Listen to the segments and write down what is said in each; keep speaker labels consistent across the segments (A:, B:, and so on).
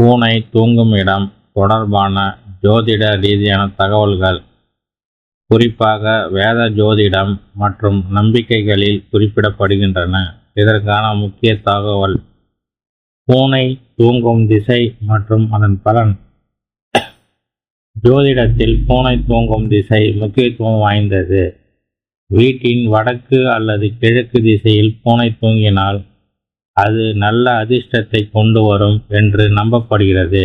A: பூனை தூங்கும் இடம் தொடர்பான ஜோதிட ரீதியான தகவல்கள். குறிப்பாக வேத ஜோதிடம் மற்றும் நம்பிக்கைகளில் குறிப்பிடப்படுகின்றன. இதற்கான முக்கிய தகவல். பூனை தூங்கும் திசை மற்றும் அதன் பலன். ஜோதிடத்தில் பூனை தூங்கும் திசை முக்கியத்துவம் வாய்ந்தது. வீட்டின் வடக்கு அல்லது கிழக்கு திசையில் பூனை தூங்கினால் அது நல்ல அதிர்ஷ்டத்தை கொண்டு வரும் என்று நம்பப்படுகிறது.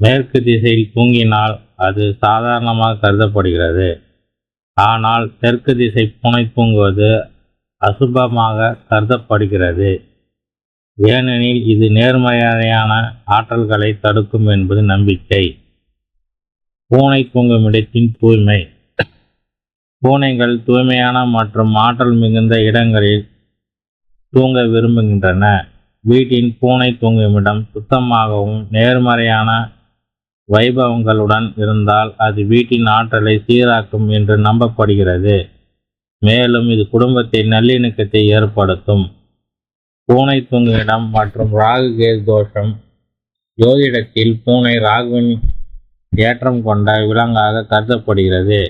A: மேற்கு திசையில் தூங்கினால் அது சாதாரணமாக கருதப்படுகிறது. ஆனால் தெற்கு திசை பூனை தூங்குவது அசுபமாக கருதப்படுகிறது. ஏனெனில் இது நேர்மறையான ஆற்றல்களை தடுக்கும் என்பது நம்பிக்கை. பூனை தூங்கும் இடத்தின் தூய்மை. பூனைகள் தூய்மையான மற்றும் ஆற்றல் மிகுந்த இடங்களில் தூங்க விரும்புகின்றன. வீட்டின் பூனை தூங்குமிடம் சுத்தமாகவும் நேர்மறையான வைபவங்களுடன் இருந்தால் அது வீட்டின் ஆற்றலை சீராக்கும் என்று நம்பப்படுகிறது. மேலும் இது குடும்பத்தை நல்லிணக்கத்தை ஏற்படுத்தும். பூனை தூங்குமிடம் மற்றும் ராகு கேது தோஷம் ஜோதிடத்தில் பூனை ராகுவின் ஏற்றம் கொண்ட விலங்காக கருதப்படுகிறது.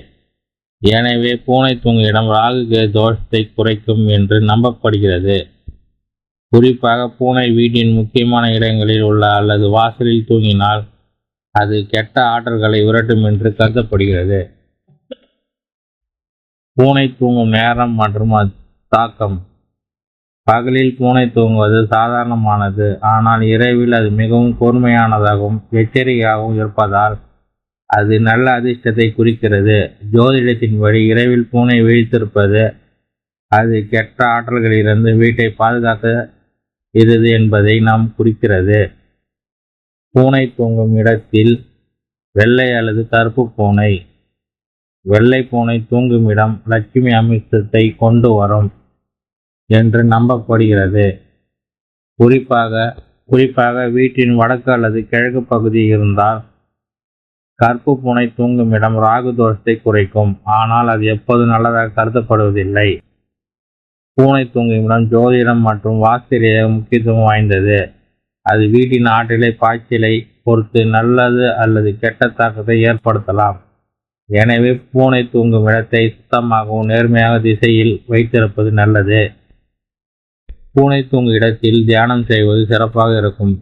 A: எனவே பூனை தூங்கும் இடம் ராகு தோஷத்தை குறைக்கும் என்று நம்பப்படுகிறது. குறிப்பாக பூனை வீட்டின் முக்கியமான இடங்களில் உள்ள அல்லது வாசலில் தூங்கினால் அது கெட்ட ஆற்றல்களை விரட்டும் என்று கருதப்படுகிறது. பூனை தூங்கும் நேரம் மற்றும் அது தாக்கம். பகலில் பூனை தூங்குவது சாதாரணமானது ஆனால் இரவில் அது மிகவும் கூர்மையானதாகவும் எச்சரிக்கையாகவும் இருப்பதால் அது நல்ல அதிர்ஷ்டத்தை குறிக்கிறது. ஜோதிடத்தின்படி இரவில் பூனை விழித்திருப்பது அது கெட்ட ஆற்றல்களிலிருந்து வீட்டை பாதுகாக்க இருது என்பதை நாம் குறிக்கிறது. பூனை தூங்கும் இடத்தில் வெள்ளை அல்லது கருப்பு பூனை வெள்ளை பூனை தூங்கும் இடம் லட்சுமி அமிர்தத்தை கொண்டு வரும் என்று நம்பப்படுகிறது. குறிப்பாக குறிப்பாக வீட்டின் வடக்கு அல்லது கிழக்கு பகுதி இருந்தால் கற்பு பூனை தூங்கும் இடம் ராகு தோஷத்தை குறைக்கும். ஆனால் அது எப்போது நல்லதாக கருதப்படுவதில்லை. பூனை தூங்கும் இடம் ஜோதிடம் மற்றும் வாஸ்திரிய முக்கியத்துவம் வாய்ந்தது. அது வீட்டின் ஆற்றிலை பாய்ச்சலை பொறுத்து நல்லது அல்லது கெட்ட தாக்கத்தை ஏற்படுத்தலாம். எனவே பூனை தூங்கும் இடத்தை சுத்தமாகவும் நேர்மையாக திசையில் வைத்திருப்பது நல்லது. பூனை தூங்கும் இடத்தில் தியானம் செய்வது சிறப்பாக இருக்கும்.